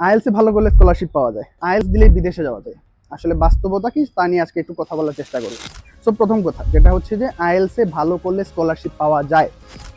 আইএলসে ভালো করলে স্কলারশিপ পাওয়া যায়। আইএলস দিলেই বিদেশে যাওয়া যায়। আসলে বাস্তবতা কি তা নিয়ে আজকে একটু কথা বলার চেষ্টা করি। সো প্রথম কথা, যেটা হচ্ছে যে আইএলসে ভালো করলে স্কলারশিপ পাওয়া যায়।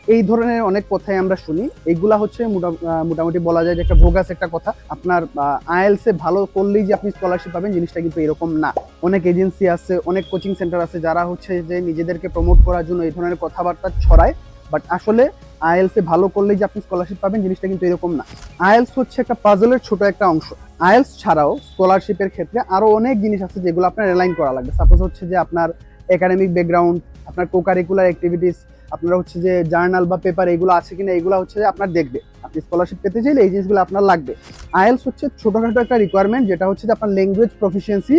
এই ধরনের অনেক কথাই আমরা শুনি। এইগুলা হচ্ছে মোটা- মোটামুটি বলা যায় যে একটা ভোগাস একটা কথা। আপনার আইএলসে ভালো করলেই যে আপনি স্কলারশিপ পাবেন জিনিসটা কিন্তু এরকম না। অনেক এজেন্সি আছে, অনেক কোচিং সেন্টার আছে যারা হচ্ছে যে নিজেদেরকে প্রমোট করার জন্য এই ধরনের কথাবার্তা ছড়ায়। বাট আসলে আইএলসে ভালো করলেই যে আপনি স্কলারশিপ পাবেন, জিনিসটা কিন্তু এরকম না। আইএলস হচ্ছে একটা পাজলের ছোট একটা অংশ। আইএলস ছাড়াও স্কলারশিপের ক্ষেত্রে আরও অনেক জিনিস আছে যেগুলো আপনার রিলাইন করা লাগবে। সাপোজ হচ্ছে যে আপনার একাডেমিক ব্যাকগ্রাউন্ড আপনার কোকারিকুলার অ্যাক্টিভিটিস আপনার হচ্ছে যে জার্নাল বা পেপার এগুলো আছে কিনা, এগুলো হচ্ছে যে আপনার দেখবে। আপনি স্কলারশিপ পেতে চাইলে এই জিনিসগুলো আপনার লাগবে। আইএলস হচ্ছে ছোটখাটো একটা রিকোয়ারমেন্ট যেটা হচ্ছে যে আপনার ল্যাঙ্গুয়েজ প্রফিসিয়েন্সি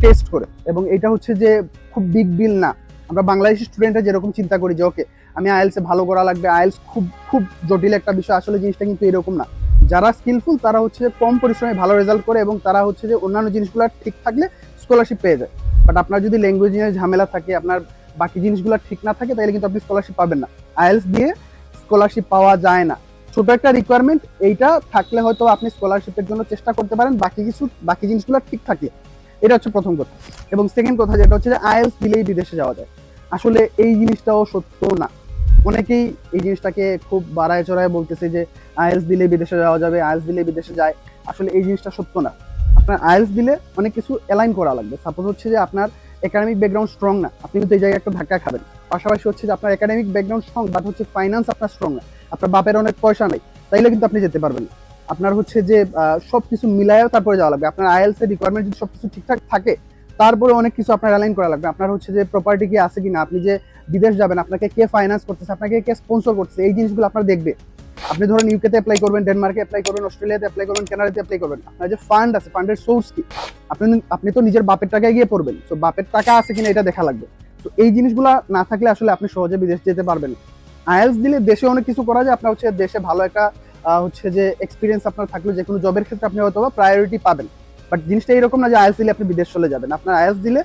টেস্ট করে। এবং এটা হচ্ছে যে খুব বিগ বিল না। আমরা বাংলাদেশি স্টুডেন্টরা যেরকম চিন্তা করি যে ওকে আমি আইএলসে ভালো করা লাগবে। আয়েলস খুব খুব জটিল একটা বিষয়। আসলে জিনিসটা কিন্তু এরকম না। যারা স্কিলফুল তারা হচ্ছে যে কম পরিশ্রমে ভালো রেজাল্ট করে এবং তারা হচ্ছে যে অন্যান্য জিনিসগুলো ঠিক থাকলে স্কলারশিপ পেয়ে যায়। বাট আপনার যদি ল্যাঙ্গুয়েজ নিয়ে ঝামেলা থাকে, আপনার বাকি জিনিসগুলো ঠিক না থাকে, তাহলে কিন্তু আপনি স্কলারশিপ পাবেন না। আয়েলস দিয়ে স্কলারশিপ পাওয়া যায় না। ছোট একটা রিকোয়ারমেন্ট এইটা থাকলে হয়তো আপনি স্কলারশিপের জন্য চেষ্টা করতে পারেন, বাকি কিছু, বাকি জিনিসগুলো ঠিক থাকলে। এটা হচ্ছে প্রথম কথা। এবং সেকেন্ড কথা যেটা হচ্ছে যে আইএলস দিলেই বিদেশে যাওয়া যায়। আসলে এই জিনিসটাও সত্য না। অনেকেই এই জিনিসটাকে খুব বাড়ায় চড়ায় বলতেছে যে আইএলস দিলে বিদেশে যাওয়া যাবে, আইএলস দিলে বিদেশে যায়। আসলে এই জিনিসটা সত্য না। আপনার আইএলস দিলে অনেক কিছু অ্যালাইন করা লাগবে। সাপোজ হচ্ছে যে আপনার একাডেমিক ব্যাকগ্রাউন্ড স্ট্রং না। আপনি কিন্তু এই জায়গায় একটা ধাক্কা খাবেন। পাশাপাশি হচ্ছে যে আপনার একাডেমিক ব্যাকগ্রাউন্ড স্ট্রং বাট হচ্ছে ফাইন্যান্স আপনার স্ট্রং না। আপনার বাপের অনেক পয়সা নেই। তাইলে কিন্তু আপনি যেতে পারবেন আপনার হচ্ছে যে সব কিছু মিলায়ও তারপরে যাওয়া লাগবে। আপনার আইএলস এর রিকোয়ারমেন্ট যদি সবকিছু ঠিকঠাক থাকে তারপরে অনেক কিছু আপনার অ্যালাইন করা লাগবে। আপনার হচ্ছে যে প্রপার্টি কি আছে কিনা, আপনি যে বিদেশ যাবেন, আপনাকে কে ফাইন্যান্স করতেছে, আপনাকে কে স্পন্সর করতেছে, এই জিনিসগুলো আপনার দেখবে। আপনি ধরেন ইউকেতে অ্যাপ্লাই করবেন ডেনমার্কে অ্যাপ্লাই করবেন অস্ট্রেলিয়াতে অ্যাপ্লাই করবেন কানাডাতে অ্যাপ্লাই করবেন। আপনার যে ফান্ড আছে ফান্ডের সোর্স কি? আপনি আপনি তো নিজের বাপের টাকায় গিয়ে পড়বেন। তো বাপের টাকা আছে কিনা এটা দেখা লাগবে। তো এই জিনিসগুলো না থাকলে আসলে আপনি সহজে বিদেশ যেতে পারবেন আইএলস দিলে দেশে অনেক কিছু করা যায়। আপনার হচ্ছে দেশে ভালো একটা হচ্ছে যে এক্সপিরিয়েন্স আপনার থাকলে যে কোনো জবের ক্ষেত্রে আপনি হয়তো প্রায়োরিটি পাবেন। বাট জিনিসটা এরকম না যে আইএলস দিলে আপনি বিদেশ চলে যাবেন। আপনার আইএলস দিলে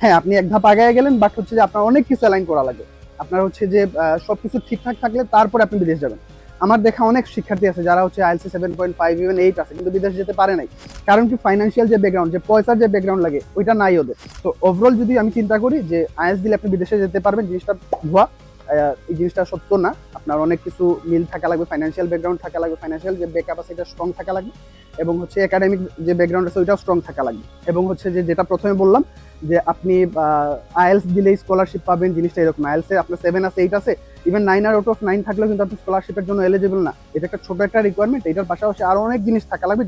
হ্যাঁ আপনি এক ধাপ আগায় গেলেন বাট হচ্ছে যে আপনার অনেক কিছু অ্যালাইন করা লাগে। আপনার হচ্ছে যে আহ, সবকিছু ঠিকঠাক থাকলে তারপরে আপনি বিদেশ যাবেন। আমার দেখা অনেক শিক্ষার্থী আছে যারা হচ্ছে IELTS seven point five even eight আছে কিন্তু বিদেশ যেতে পারে নাই। কারণ কি ফাইন্যান্সিয়াল যে ব্যাকগ্রাউন্ড যে পয়সার যে ব্যাকগ্রাউন্ড লাগে ওইটা নাই ওদের। তো ওভারঅল যদি আমি চিন্তা করি যে আইএলস দিলে আপনি বিদেশে যেতে পারবেন জিনিসটা ভুয়া। এই জিনিসটা সত্য না। আপনার অনেক কিছু মিল থাকা লাগবে ফাইন্যান্সিয়াল ব্যাকগ্রাউন্ড থাকা লাগবে ফাইন্যান্সিয়াল যে ব্যাকআপ আছে এটা স্ট্রং থাকা লাগবে। এবং হচ্ছে একাডেমিক যে ব্যাকগ্রাউন্ড আছে ওইটাও স্ট্রং থাকা লাগবে। এবং হচ্ছে যে যেটা প্রথমে বললাম, যে আপনি আইএলস দিলেই স্কলারশিপ পাবেন, জিনিসটা এরকম। আয়েলসে আপনার সেভেন আছে এইট আছে ইভেন নাইন আর আউট অফ নাইন থাকলেও কিন্তু আপনি স্কলারশিপের জন্য এলিজিবল না। এটা একটা ছোট একটা রিকোয়ারমেন্ট এটার পাশাপাশি আরও অনেক জিনিস থাকা লাগবে